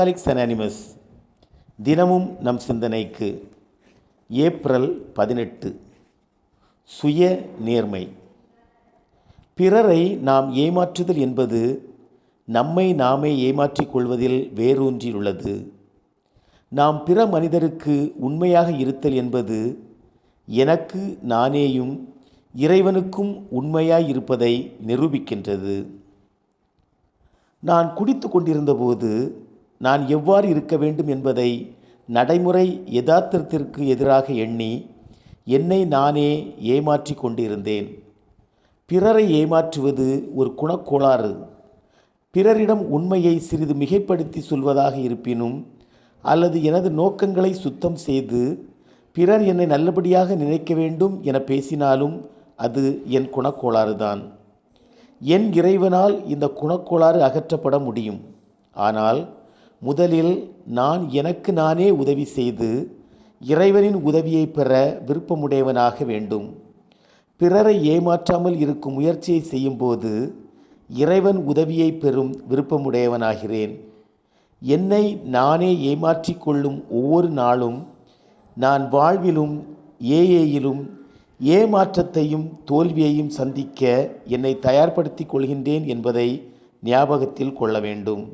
Alix anonymous தினமும் நம் சிந்தனைக்கு ஏப்ரல் பதினெட்டு சுய நேர்மை. பிறரை நாம் ஏமாற்றுதல் என்பது நம்மை நாமே ஏமாற்றிக் கொள்வதில் வேரூன்றியுள்ளது. நாம் பிற மனிதருக்கு உண்மையாக இருத்தல் என்பது எனக்கு நானேயும் இறைவனுக்கும் உண்மையாய் இருப்பதை நிரூபிக்கின்றது. நான் குடித்து கொண்டிருந்தபோது நான் எவ்வாறு இருக்க வேண்டும் என்பதை நடைமுறை யதார்த்தத்திற்கு எதிராக எண்ணி என்னை நானே ஏமாற்றி கொண்டிருந்தேன். பிறரை ஏமாற்றுவது ஒரு குணக்கோளாறு. பிறரிடம் உண்மையை சிறிது மிகைப்படுத்தி சொல்வதாக இருப்பினும் அல்லது எனது நோக்கங்களை சுத்தம் செய்து பிறர் என்னை நல்லபடியாக நினைக்க வேண்டும் என பேசினாலும் அது என் குணக்கோளாறுதான். என் இறைவனால் இந்த குணக்கோளாறு அகற்றப்பட முடியும். ஆனால் முதலில் நான் எனக்கு நானே உதவி செய்து இறைவனின் உதவியை பெற விருப்பமுடையவனாக வேண்டும். பிறரை ஏமாற்றாமல் இருக்கும் முயற்சியை செய்யும்போது இறைவன் உதவியை பெறும் விருப்பமுடையவனாகிறேன். என்னை நானே ஏமாற்றிக் கொள்ளும் ஒவ்வொரு நாளும் நான் வாழ்விலும் ஏஏயிலும் ஏமாற்றத்தையும் தோல்வியையும் சந்திக்க என்னை தயார்படுத்திக் கொள்கின்றேன் என்பதை ஞாபகத்தில் கொள்ள வேண்டும்.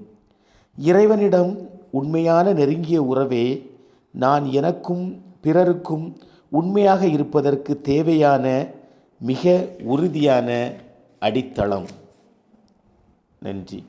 இறைவனிடம் உண்மையான நெருங்கிய உறவே நான் எனக்கும் பிறருக்கும் உண்மையாக இருப்பதற்கு தேவையான மிக உறுதியான அடித்தளம். நன்றி.